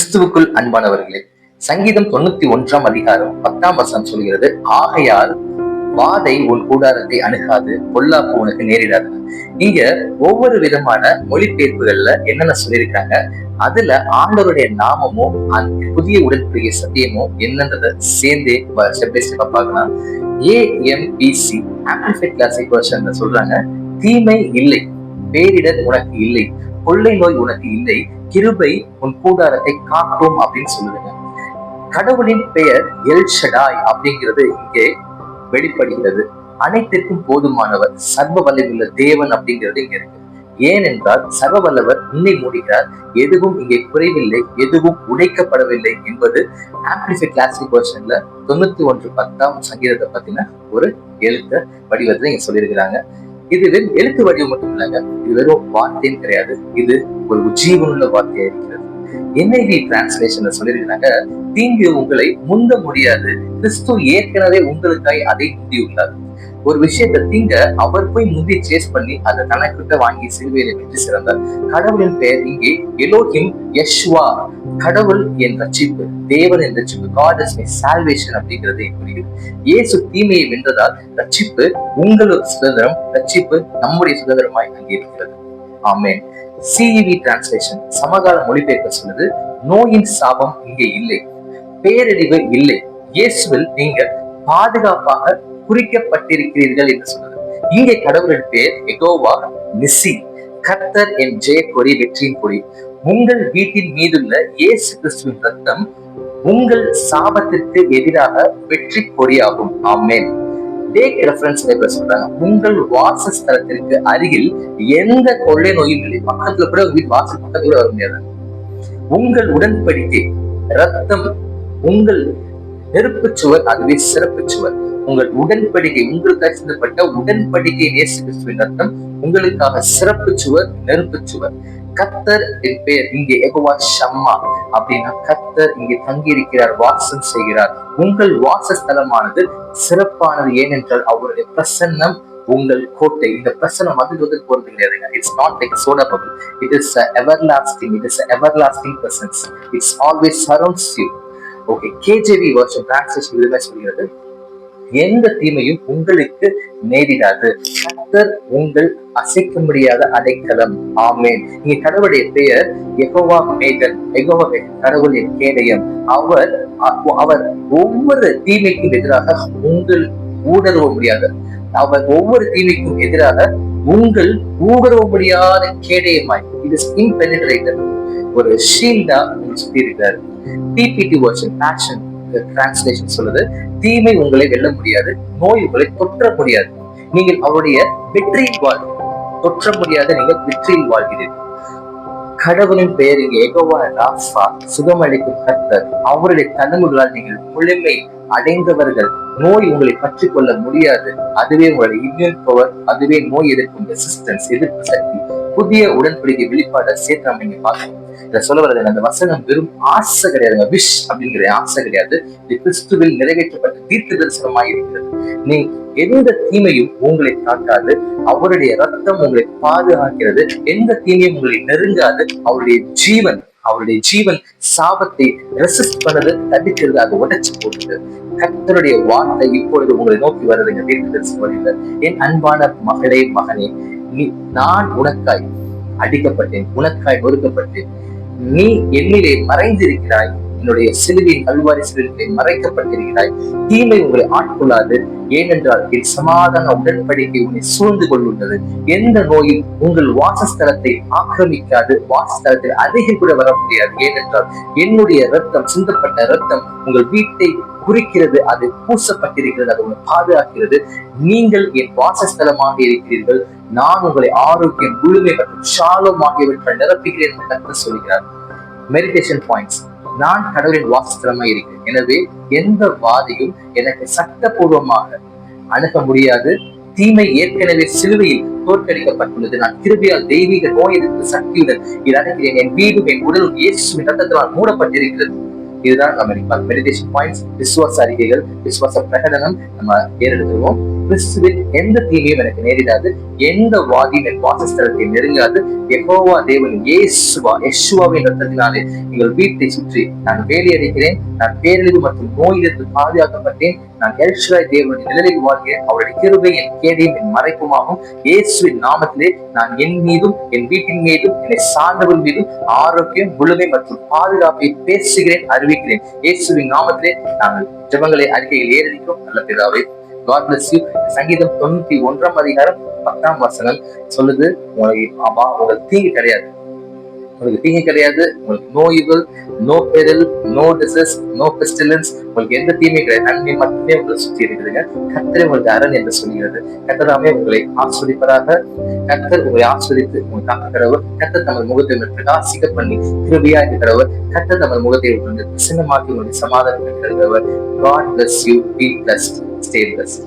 கிறிஸ்துவுக்குள் அன்பானவர்களே சங்கீதம் தொண்ணூத்தி ஒன்றாம் அதிகாரம் பத்தாம் வசனம் சொல்கிறது ஆகையால் வாதை உன் கூடாரத்தை அணுகாது பொல்லாப்பு உனக்கு நேரிடாது. இங்க ஒவ்வொரு விதமான மொழிபெயர்ப்புகள்ல என்னென்ன சொல்லியிருக்காங்க அதுல ஆண்டவருடைய நாமமும் அந்த புதிய உடன்படிக்கை சத்தியமும் என்னன்றதை சேர்ந்தே ஸ்டெப் பை ஸ்டெப்பா பார்க்கலாம். ஏஎம்பிசி ஆம்பிளிஃபைட் கிளாசிக் வெர்ஷன்ல சொல்றாங்க தீமை இல்லை பேரிடர் உனக்கு இல்லை கொள்ளை நோய் உனக்கு இல்லை கிருபை உன் கூடாரத்தை காக்கும் அப்படின்னு சொல்லுதுங்க. கடவுளின் பெயர் எல் ஷடாய் அப்படிங்கிறது இங்கே வெளிப்படுகிறது. அனைத்திற்கும் போதுமானவர் சர்வ வல்லமுள்ள தேவன் அப்படிங்கிறது இங்க இருக்கு. ஏனென்றால் சர்வ வல்லவர் உன்னை மூடுகிறார் எதுவும் இங்கே குறைவில்லை எதுவும் உடைக்கப்படவில்லை என்பது ஆம்பிளிஃபை கிளாசிக் வெர்ஷன்ல தொண்ணூத்தி ஒன்று பத்தாம் சங்கீதத்தை பத்தின ஒரு எழுத்த வடிவத்தை இங்க சொல்லியிருக்கிறாங்க. இது வெறும் எழுத்து வடிவம் மட்டும் இல்லைங்க இது வெறும் வார்த்தையும் கிடையாது. இது ஒரு உஜீவனுள்ள வார்த்தையா இருக்கிறது. என்ஐவி டிரான்ஸ்லேஷன்ல சொல்லியிருக்காங்க தீங்கு உங்களை முந்த முடியாது. கிறிஸ்து ஏற்கனவே உங்களுக்காய் அதை முந்தியுள்ளார். ஒரு விஷயத்தை தீங்க அவர் போய் முந்தி சேஸ் பண்ணி அதை தனக்கிட்ட வாங்கி சிறுவையில வெற்றி சிறந்தார். கடவுளின் பெயர் இங்கே எலோஹிம் யஷ்வா. கடவுள் என் ரட்சிப்பு தேவன் என் ரட்சிப்பு காட் இஸ் மை சால்வேஷன் அப்படிங்கிறது புரியுது. இயேசு தீமையை வென்றதால் ரட்சிப்பு உங்களோட சுதந்திரம் ரட்சிப்பு நம்முடைய சுதந்திரமாய் அங்கே இருக்கிறது ஆமேன் சிஇவி டிரான்ஸ்லேஷன் சமகால மொழிபெயர்ப்பு சொல்லுது நோயின் சாபம் இங்கே இல்லை பேரழிவு இல்லை. இயேசுவில் நீங்கள் பாதுகாப்பாக குறிக்கப்பட்டிருக்கிறீர்கள் என்று சொல்லுது. இங்கே கடவுளின் பேர் எகோவா நிசி கத்தர் என் ஜெய கொடி வெற்றியின் கொடி. உங்கள் வீட்டின் மீதுள்ள இயேசு கிறிஸ்துவின் ரத்தம் உங்கள் சாபத்திற்கு எதிராக வெற்றி கொடியாகும். ஆமேன். டேக் ரெஃபரன்ஸ் சொல்றாங்க. உங்கள் வாசஸ்தலத்திற்கு அருகில் எந்த கொள்ளை நோயும் இல்லை. பக்கத்துல கூட வீட்டு வாசல் பக்கத்துல கூட வர முடியாது. உங்கள் உடன்படிக்கை ரத்தம் உங்கள் நெருப்பு சுவர் அதுவே சிறப்பு சுவர். உங்கள் உடன்படிக்கை உங்களுக்காக சிந்தப்பட்ட உடன்படிக்கை நேசு கிறிஸ்துவின் ரத்தம் உங்களுக்காக சிறப்பு சுவர் நெருப்பு சுவர். கத்தர் என் பெயர் இங்கே எகுவா ஷம்மா அப்படின்னா கத்தர் இங்கே தங்கி இருக்கிறார் வாசம் செய்கிறார். உங்கள் வாசஸ்தலமானது சிறப்பானது ஏனென்றால் அவருடைய பிரசன்னம் உங்கள் கோட்டை. இந்த பிரசனம் வந்து வந்து போறது கிடையாதுங்க it's not like soda bubble it is everlasting it is everlasting presence it's always surrounds you okay KJV வருஷம் டிரான்ஸ்லேஷன் விதமாக சொல்கிறது? எந்த தீமையும் உங்களுக்கு நேரிடாது. கத்தர் உங்கள் அசைக்க முடியாத அடைக்கலம். ஆமேன். இங்க கடவுளுடைய பெயர் எகோவா மேகன். எகோவா மேகன் கடவுளின் கேடயம். அவர் அவர் ஒவ்வொரு தீமைக்கும் எதிராக உங்கள் ஊடுருவ முடியாது. அவர் ஒவ்வொரு தீமைக்கும் எதிராக உங்கள் ஊடுருவ முடியாத கேடயமாய். இது ஸ்கின் பெனிட்ரேட்டர் ஒரு ஷீல்டா சுத்தி PBT TPT version passion translation சொல்லுது. தீமை உங்களை வெல்ல முடியாது. நோய் உங்களை தொற்ற முடியாது. நீங்கள் அவருடைய வெற்றி வாழ் தொற்ற முடியாத நீங்கள் வெற்றியில் வாழ்கிறீர்கள். கடவுளின் பெயர் இங்கே ஏகோவா ராஃபா சுகமளிக்கும் கர்த்தர். அவருடைய கனவுகளால் நீங்கள் முழுமை அடைந்தவர்கள். நோய் உங்களை பற்றி கொள்ள முடியாது. அதுவே உங்களுடைய இம்யூன் பவர் அதுவே நோய் எதிர்க்கும் ரெசிஸ்டன்ஸ் எதிர்ப்பு சக்தி. புதிய உடன்படிக்கை வெளிப்பாட சேர்த்து நம்ம இங்க பார்க்கணும் இதை சொல்ல வரது அந்த வசனம் வெறும் ஆசை கிடையாதுங்க. விஷ் அப்படிங்கிற ஆசை கிடையாது. இது கிறிஸ்துவில் நிறைவேற்றப்பட்ட தீர்க்க தரிசனமாக இருக்கிறது நீ எந்த தீமையும் உங்களை தாக்காது. அவருடைய ரத்தம் உங்களை பாதுகாக்கிறது. எந்த தீமையும் உங்களை நெருங்காது. அவருடைய ஜீவன் அவருடைய ஜீவன் சாபத்தை ரெசிஸ்ட் பண்ணது தடுக்கிறதாக உடைச்சு போடுது கத்தருடைய வார்த்தை இப்பொழுது உங்களை நோக்கி வருதுங்க. தீர்க்க தரிசனம் என் அன்பான மகளே மகனே நீ நான் உனக்காய் அடிக்கப்பட்டேன். உனக்காய் ஒதுக்கப்பட்டேன் நீ என்னிலே மறைந்திருக்கிறாய். என்னுடைய சிலுவையின் கல்வாரி சிலுவிலே மறைக்கப்பட்டிருக்கிறாய். தீமை உங்களை ஆட்கொள்ளாது. ஏனென்றால் என் சமாதான உடன்படிக்கை உன்னை சூழ்ந்து கொண்டுள்ளது. எந்த நோயும் உங்கள் வாசஸ்தலத்தை ஆக்கிரமிக்காது. வாசஸ்தலத்தில் அருகில் கூட வர முடியாது. ஏனென்றால் என்னுடைய ரத்தம் சிந்தப்பட்ட ரத்தம் உங்கள் வீட்டை குறிக்கிறது. அது பூசப்பட்டிருக்கிறது. அது உங்களை பாதுகாக்கிறது. நீங்கள் என் வாசஸ்தலமாக இருக்கிறீர்கள். நான் உங்களை ஆரோக்கியம் முழுமை மற்றும் சாலம் ஆகியவற்றை நிரப்புகிறேன் என்று கற்று சொல்கிறார். மெடிடேஷன் பாயிண்ட்ஸ் நான் கடவுளின் வாசஸ்தலமாக இருக்கு. எனவே எந்த வாதியும் எனக்கு சட்டபூர்வமாக அணுக முடியாது. தீமை ஏற்கனவே சிலுவையில் தோற்கடிக்கப்பட்டுள்ளது. நான் கிருபியால் தெய்வீக நோய் எதிர்ப்பு சக்தியுடன் இது அடைக்கிறேன் என் வீடும் என் உடலும் இயேசுவின் ரத்தத்தினால் மூடப்பட்டிருக்கிறது. இதுதான் நம்ம மெடிடேஷன் பாயிண்ட்ஸ் விசுவாச அறிக்கைகள் விசுவாச பிரகடனம் நம்ம ஏறெடுத்துருவோம். கிறிஸ்துவில் எந்த தீமையும் எனக்கு நேரிடாது. எந்த வாதியும் என் வாசஸ்தலத்தை நெருங்காது. எகோவா தேவன் ஏசுவா யெஷுவாவின் ரத்தத்தினாலே எங்கள் வீட்டை சுற்றி நான் வேலையடைக்கிறேன் நான் பேரழிவு மற்றும் நோயிலிருந்து பாதுகாக்கப்பட்டேன். நான் எல்ஷராய் தேவனுடைய நிழலில் வாழ்கிறேன். அவருடைய கிருபை என் கேடையும் என் மறைப்புமாகும். இயேசுவின் நாமத்திலே நான் என் மீதும் என் வீட்டின் மீதும் என்னை சார்ந்தவன் மீதும் ஆரோக்கியம் முழுமை மற்றும் பாதுகாப்பை பேசுகிறேன் அறிவிக்கிறேன். இயேசுவின் நாமத்திலே நாங்கள் ஜெபங்களை அறிக்கையில் ஏறிக்கும் நல்ல பிதாவே காட் பிளஸ் யூ சங்கீதம் தொண்ணூத்தி ஒன்றாம் அதிகாரம் பத்தாம் வசனம் சொல்லுது உங்களுக்கு ஆமா உங்களுக்கு தீங்கு கிடையாது. உங்களுக்கு தீங்கு கிடையாது உங்களுக்கு நோய்கள் no peril no disease no pestilence உங்களுக்கு எந்த தீமையும் கிடையாது. நன்மை மட்டுமே உங்களை சுற்றி இருக்குதுங்க கத்தரை உங்களுக்கு அரண் என்று சொல்கிறது கத்தராமே உங்களை ஆஸ்வதிப்பதாக கத்தர் உங்களை ஆஸ்வதித்து உங்களை காக்கிறவர் கத்தர் தமது முகத்தை பிரகாசிக்க பண்ணி கிருபியா இருக்கிறவர். கத்தர் தமது முகத்தை உங்களுக்கு பிரசன்னமாக்கி உங்களுடைய சமாதானம் இருக்கிறவர் God bless you be blessed stay blessed